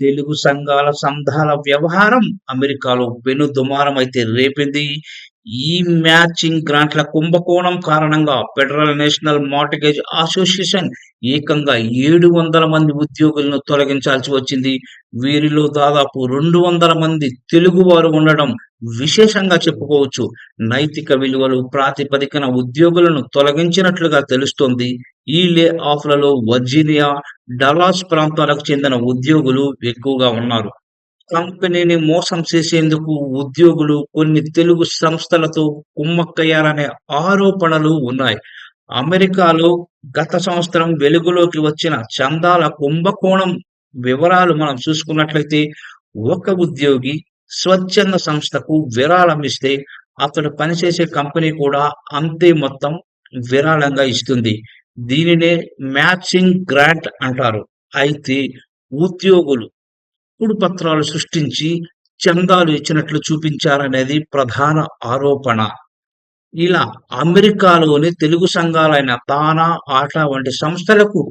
తెలుగు సంఘాల సంఘాల వ్యవహారం అమెరికాలో పెనుదుమారం అయితే రేపింది. ఈ మ్యాచింగ్ గ్రాంట్ల కుంభకోణం కారణంగా ఫెడరల్ నేషనల్ మార్టిగేజ్ అసోసియేషన్ ఏకంగా ఏడు వందల మంది ఉద్యోగులను తొలగించాల్సి వచ్చింది. వీరిలో దాదాపు రెండు వందల మంది తెలుగువారు ఉండడం విశేషంగా చెప్పుకోవచ్చు. నైతిక విలువలు ప్రాతిపదికన ఉద్యోగులను తొలగించినట్లుగా తెలుస్తోంది. ఈ లే ఆఫ్లలో వర్జీనియా డలాస్ ప్రాంతాలకు చెందిన ఉద్యోగులు ఎక్కువగా ఉన్నారు. కంపెనీని మోసం చేసేందుకు ఉద్యోగులు కొన్ని తెలుగు సంస్థలతో కుమ్మక్కయ్యారనే ఆరోపణలు ఉన్నాయి. అమెరికాలో గత సంవత్సరం వెలుగులోకి వచ్చిన చందాల కుంభకోణం వివరాలు మనం చూసుకున్నట్లయితే ఒక ఉద్యోగి స్వచ్ఛంద సంస్థకు విరాళం ఇస్తే అతడు పనిచేసే కంపెనీ కూడా అంతే మొత్తం విరాళంగా ఇస్తుంది. దీనినే మ్యాచింగ్ గ్రాంట్ అంటారు. అయితే ఉద్యోగులు పత్రాలు సృష్టించి చందాలు ఇచ్చినట్లు చూపించారనేది ప్రధాన ఆరోపణ. ఇలా అమెరికాలోని తెలుగు సంఘాలైన తానా ఆట వంటి సంస్థలకు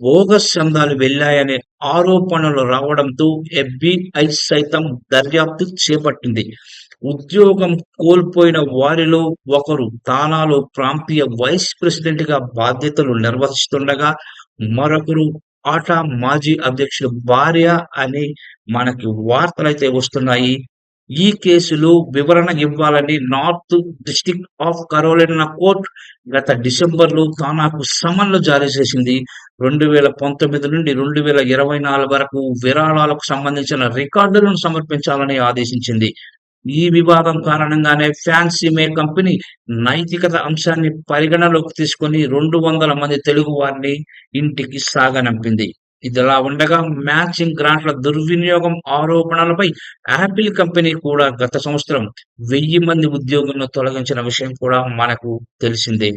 బోగస్ చందాలు వెళ్ళాయనే ఆరోపణలు రావడంతో ఎఫ్బిఐ సైతం దర్యాప్తు చేపట్టింది. ఉద్యోగం కోల్పోయిన వారిలో ఒకరు తానాలో ప్రాంతీయ వైస్ ప్రెసిడెంట్గా బాధ్యతలు నిర్వహిస్తుండగా మరొకరు ఆటా మాజీ అధ్యక్షుడు భార్య అని మనకి వార్తలైతే వస్తున్నాయి. ఈ కేసులో వివరణ ఇవ్వాలని North District of Carolina court గత డిసెంబర్లో తానాకు సమన్లు జారీ చేసింది. రెండు వేల పంతొమ్మిది నుండి రెండు వేల ఇరవై నాలుగు వరకు విరాళాలకు సంబంధించిన రికార్డులను సమర్పించాలని ఆదేశించింది. ఈ వివాదం కారణంగానే ఫ్యాన్సీ మే కంపెనీ నైతికత అంశాన్ని పరిగణలోకి తీసుకొని రెండు వందల మంది తెలుగు వారిని ఇంటికి సాగనంపింది. ఇదిలా ఉండగా మ్యాచింగ్ గ్రాంట్ల దుర్వినియోగం ఆరోపణలపై యాపిల్ కంపెనీ కూడా గత సంవత్సరం వెయ్యి మంది ఉద్యోగులను తొలగించిన విషయం కూడా మనకు తెలిసిందే.